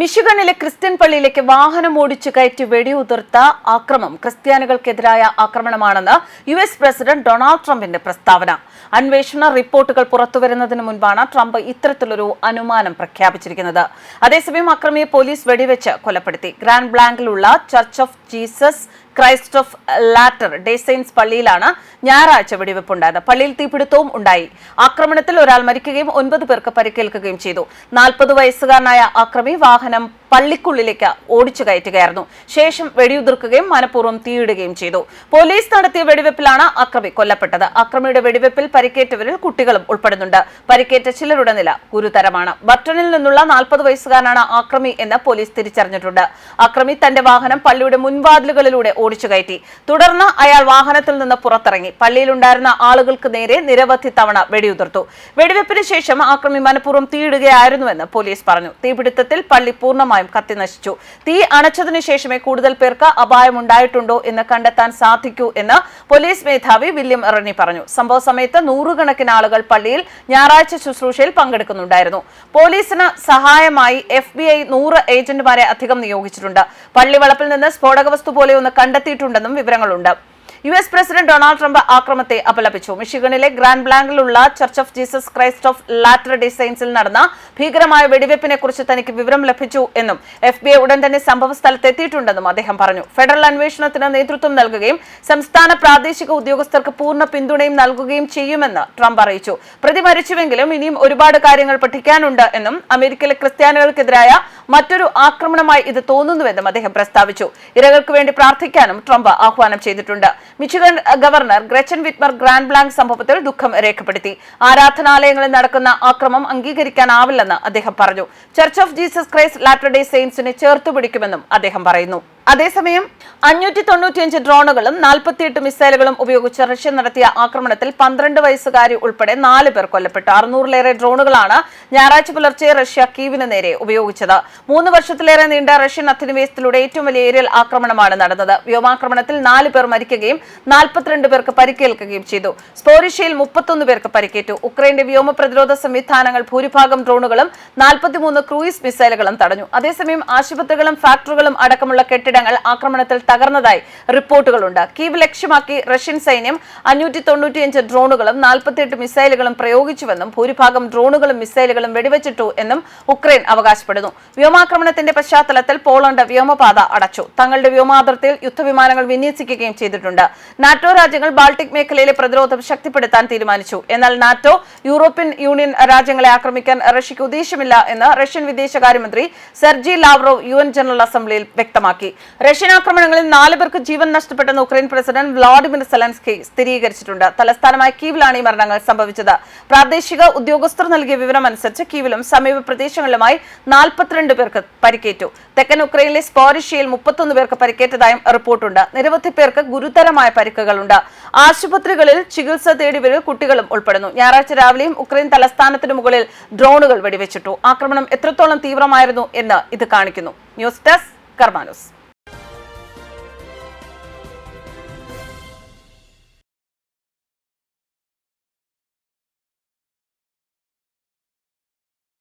മിഷിഗണിലെ Christian പള്ളിയിലേക്ക് വാഹനം ഓടിച്ചു കയറ്റി വെടിയുതിർത്ത ആക്രമം ക്രിസ്ത്യാനികൾക്കെതിരായ ആക്രമണമാണെന്ന് യു എസ് പ്രസിഡന്റ് ഡൊണാൾഡ് ട്രംപിന്റെ പ്രസ്താവന. അന്വേഷണ റിപ്പോർട്ടുകൾ പുറത്തുവരുന്നതിന് മുൻപാണ് ട്രംപ് ഇത്തരത്തിലൊരു അനുമാനം പ്രഖ്യാപിച്ചിരിക്കുന്നത്. അതേസമയം അക്രമിയെ പോലീസ് വെടിവെച്ച് കൊലപ്പെടുത്തി. Grand ബ്ലാങ്കിലുള്ള church of Jesus Christ of latter day saints പള്ളിയിലാണ് ഞായറാഴ്ച വെടിവെപ്പുണ്ടായത് പള്ളിയിൽ തീപിടുത്തവും ഉണ്ടായി. ആക്രമണത്തിൽ ഒരാൾ മരിക്കുകയും ഒൻപത് പേർക്ക് പരിക്കേൽക്കുകയും ചെയ്തു. നാൽപ്പത് വയസ്സുകാരനായ ആക്രമി വാഹനം പള്ളിക്കുള്ളിലേക്ക് ഓടിച്ചു കയറ്റുകയായിരുന്നു. ശേഷം വെടിയുതിർക്കുകയും മനഃപൂർവം തീയിടുകയും ചെയ്തു. പോലീസ് നടത്തിയ വെടിവെപ്പിലാണ് അക്രമി കൊല്ലപ്പെട്ടത്. അക്രമിയുടെ വെടിവെപ്പിൽ പരിക്കേറ്റവരിൽ കുട്ടികളും ഉൾപ്പെടുന്നുണ്ട്. പരിക്കേറ്റ ചിലരുടെ നില ഗുരുതരമാണ്. ബട്ടണിൽ നിന്നുള്ള നാൽപ്പത് വയസ്സുകാരനാണ് ആക്രമി എന്ന് പോലീസ് തിരിച്ചറിഞ്ഞിട്ടുണ്ട്. അക്രമി തന്റെ വാഹനം പള്ളിയുടെ മുൻവാതിലുകളിലൂടെ ഓടിച്ചു കയറ്റി. തുടർന്ന് അയാൾ വാഹനത്തിൽ നിന്ന് പുറത്തിറങ്ങി. പള്ളിയിലുണ്ടായിരുന്ന ആളുകൾക്ക് നേരെ നിരവധി തവണ വെടിയുതിർത്തു. വെടിവെപ്പിന് ശേഷം ആക്രമി മനഃപൂർവം തീയിടുകയായിരുന്നുവെന്ന് പോലീസ് പറഞ്ഞു. തീപിടുത്തത്തിൽ പള്ളി പൂർണമായും കത്തി നശിച്ചു തീ അണച്ചതിനു ശേഷമേ കൂടുതൽ പേർക്ക് അപായമുണ്ടായിട്ടുണ്ടോ എന്ന് കണ്ടെത്താൻ സാധിക്കൂ എന്ന് പോലീസ് മേധാവി വില്യം റണി പറഞ്ഞു. സംഭവ സമയത്ത് നൂറുകണക്കിന് ആളുകൾ പള്ളിയിൽ ഞായറാഴ്ച ശുശ്രൂഷയിൽ പങ്കെടുക്കുന്നുണ്ടായിരുന്നു. പോലീസിന് സഹായമായി എഫ് ബി ഐ നൂറ് ഏജന്റുമാരെ അധികം നിയോഗിച്ചിട്ടുണ്ട്. പള്ളി വളപ്പിൽ നിന്ന് സ്ഫോടക വസ്തു പോലെ ഒന്ന് കണ്ടെത്തിയിട്ടുണ്ടെന്നും വിവരങ്ങളുണ്ട്. U S president Donald Trump ആക്രമത്തെ അപലപിച്ചു. മിഷിഗണിലെ Grand ബ്ലാങ്കിലുള്ള church of Jesus Christ of latter ഡിസൈൻസിൽ നടന്ന ഭീകരമായ വെടിവെപ്പിനെ കുറിച്ച് തനിക്ക് വിവരം ലഭിച്ചു എന്നും എഫ് ബി ഐ ഉടൻ തന്നെ സംഭവ സ്ഥലത്തെത്തിയിട്ടുണ്ടെന്നും അദ്ദേഹം പറഞ്ഞു. ഫെഡറൽ അന്വേഷണത്തിന് നേതൃത്വം നൽകുകയും സംസ്ഥാന പ്രാദേശിക ഉദ്യോഗസ്ഥർക്ക് പൂർണ പിന്തുണയും നൽകുകയും ചെയ്യുമെന്ന് ട്രംപ് അറിയിച്ചു. പ്രതി മരിച്ചുവെങ്കിലും ഇനിയും ഒരുപാട് കാര്യങ്ങൾ പഠിക്കാനുണ്ട് എന്നും അമേരിക്കയിലെ ക്രിസ്ത്യാനികൾക്കെതിരായ മറ്റൊരു ആക്രമണമായി ഇത് തോന്നുന്നുവെന്നും അദ്ദേഹം പ്രസ്താവിച്ചു. ഇരകൾക്ക് വേണ്ടി പ്രാർത്ഥിക്കാനും ട്രംപ് ആഹ്വാനം ചെയ്തിട്ടുണ്ട്. Michigan governor Gretchen Whitmer Grand Blanc സംഭവത്തിൽ ദുഃഖം രേഖപ്പെടുത്തി. ആരാധനാലയങ്ങളിൽ നടക്കുന്ന ആക്രമം അംഗീകരിക്കാനാവില്ലെന്ന് അദ്ദേഹം പറഞ്ഞു. Church of Jesus Christ latter day സെയിൻസിനെ ചേർത്തുപിടിക്കുമെന്നും അദ്ദേഹം പറയുന്നു. അതേസമയം അഞ്ഞൂറ്റി തൊണ്ണൂറ്റിയഞ്ച് ഡ്രോണുകളും നാൽപ്പത്തിയെട്ട് മിസൈലുകളും ഉപയോഗിച്ച് റഷ്യ നടത്തിയ ആക്രമണത്തിൽ പന്ത്രണ്ട് വയസ്സുകാരി ഉൾപ്പെടെ നാല് പേർ കൊല്ലപ്പെട്ടു. അറുന്നൂറിലേറെ ഡ്രോണുകളാണ് ഞായറാഴ്ച പുലർച്ചെ റഷ്യ കീവിന് നേരെ ഉപയോഗിച്ചത്. മൂന്ന് വർഷത്തിലേറെ നീണ്ട റഷ്യൻ അധിനിവേശത്തിലൂടെ ഏറ്റവും വലിയ ഏരിയൽ ആക്രമണമാണ് നടന്നത്. വ്യോമാക്രമണത്തിൽ നാല് പേർ മരിക്കുകയും നാൽപ്പത്തിരണ്ട് പേർക്ക് പരിക്കേൽക്കുകയും ചെയ്തു. സ്പോരിഷ്യയിൽ മുപ്പത്തൊന്ന് പേർക്ക് പരിക്കേറ്റു. ഉക്രൈന്റെ വ്യോമ പ്രതിരോധ സംവിധാനങ്ങൾ ഭൂരിഭാഗം ഡ്രോണുകളും നാൽപ്പത്തിമൂന്ന് ക്രൂയിസ് മിസൈലുകളും തടഞ്ഞു. അതേസമയം ആശുപത്രികളും ഫാക്ടറികളും അടക്കമുള്ള കെട്ടിടങ്ങൾ ആക്രമണത്തിൽ തകർന്നതായി റിപ്പോർട്ടുകളുണ്ട്. കീവ് ലക്ഷ്യമാക്കി റഷ്യൻ സൈന്യം അഞ്ഞൂറ്റി തൊണ്ണൂറ്റിയഞ്ച് ഡ്രോണുകളും നാൽപ്പത്തിയെട്ട് മിസൈലുകളും പ്രയോഗിച്ചുവെന്നും ഭൂരിഭാഗം ഡ്രോണുകളും മിസൈലുകളും വെടിവെച്ചിട്ടു എന്നും ഉക്രൈൻ അവകാശപ്പെടുന്നു. വ്യോമാക്രമണത്തിന്റെ പശ്ചാത്തലത്തിൽ പോളണ്ട് വ്യോമപാത അടച്ചു. തങ്ങളുടെ വ്യോമാതിർത്തിയിൽ യുദ്ധവിമാനങ്ങൾ വിന്യസിക്കുകയും ചെയ്തിട്ടുണ്ട്. നാറ്റോ രാജ്യങ്ങൾ ബാൾട്ടിക് മേഖലയിലെ പ്രതിരോധം ശക്തിപ്പെടുത്താൻ തീരുമാനിച്ചു. എന്നാൽ നാറ്റോ യൂറോപ്യൻ യൂണിയൻ രാജ്യങ്ങളെ ആക്രമിക്കാൻ റഷ്യയ്ക്ക് ഉദ്ദേശമില്ല എന്ന് റഷ്യൻ വിദേശകാര്യമന്ത്രി സെർജി ലാവ്റോവ് യു ജനറൽ അസംബ്ലിയിൽ വ്യക്തമാക്കി. റഷ്യൻ ആക്രമണങ്ങളിൽ നാല് പേർക്ക് ജീവൻ നഷ്ടപ്പെട്ടെന്ന് ഉക്രൈൻ പ്രസിഡന്റ് വ്ളാഡിമിർ സെലൻസ്കി സ്ഥിരീകരിച്ചിട്ടുണ്ട്. തലസ്ഥാനമായ കീവിലാണ് ഈ മരണങ്ങൾ സംഭവിച്ചത്. പ്രാദേശിക ഉദ്യോഗസ്ഥർ നൽകിയ വിവരമനുസരിച്ച് കീവിലും സമീപ പ്രദേശങ്ങളിലുമായി നാൽപ്പത്തിരണ്ട് പേർക്ക് പരിക്കേറ്റു. തെക്കൻ ഉക്രൈനിലെ സ്പോരിഷ്യയിൽ മുപ്പത്തൊന്ന് പേർക്ക് പരിക്കേറ്റതായും റിപ്പോർട്ടുണ്ട്. നിരവധി പേർക്ക് ഗുരുതരമായ പരിക്കുകളുണ്ട്. ആശുപത്രികളിൽ ചികിത്സ തേടിവരിൽ കുട്ടികളും ഉൾപ്പെടുന്നു. ഞായറാഴ്ച രാവിലെയും ഉക്രൈൻ തലസ്ഥാനത്തിന് മുകളിൽ ഡ്രോണുകൾ വെടിവെച്ചിട്ടു. ആക്രമണം എത്രത്തോളം തീവ്രമായിരുന്നു എന്ന് ഇത് കാണിക്കുന്നു. News desk കർമാനൂസ്.